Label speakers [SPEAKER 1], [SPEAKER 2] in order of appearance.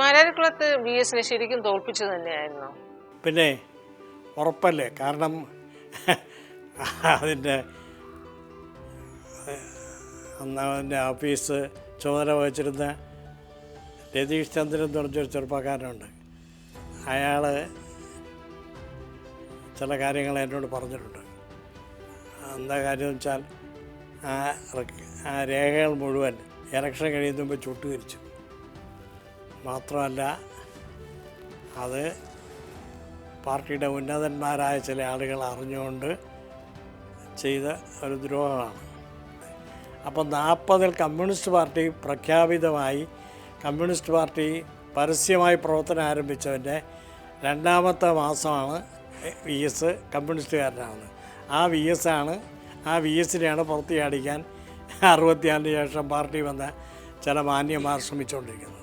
[SPEAKER 1] മാരാരിക്കുളത്ത് S എസിനെ ശരിക്കും തോൽപ്പിച്ചു തന്നെയായിരുന്നു.
[SPEAKER 2] പിന്നെ ഉറപ്പല്ലേ? കാരണം അതിന്റെ അന്നതിന്റെ ഓഫീസ് ചുമതല വഹിച്ചിരുന്ന രതീഷ് ചന്ദ്രൻ എന്ന് പറഞ്ഞൊരു ചെറുപ്പക്കാരനുണ്ട്. അയാൾ ചില കാര്യങ്ങൾ എന്നോട് പറഞ്ഞിട്ടുണ്ട്. എന്താ കാര്യം വെച്ചാൽ ആ രേഖകൾ മുഴുവൻ ഇലക്ഷൻ കഴിയുന്ന മുമ്പ് ചുട്ടുകരിച്ചു മാത്രമല്ല അത് പാർട്ടിയുടെ ഉന്നതന്മാരായ ചില ആളുകൾ അറിഞ്ഞുകൊണ്ട് ചെയ്ത ഒരു ദ്രോഹമാണ്. അപ്പോൾ നാൽപ്പതിൽ കമ്മ്യൂണിസ്റ്റ് പാർട്ടി പ്രഖ്യാപിതമായി കമ്മ്യൂണിസ്റ്റ് പാർട്ടി പരസ്യമായി പ്രവർത്തനം ആരംഭിച്ചതിന്റെ രണ്ടാമത്തെ മാസമാണ് വി എസ് കമ്മ്യൂണിസ്റ്റുകാരനാണ് ആ വി എസ് ആണ് ആ വി എസിനെയാണ് പുറത്തിയാടിക്കാൻ അറുപത്തിയാറിന് ശേഷം പാർട്ടി വന്ന ചില മാന്യന്മാർ ശ്രമിച്ചുകൊണ്ടിരിക്കുന്നത്.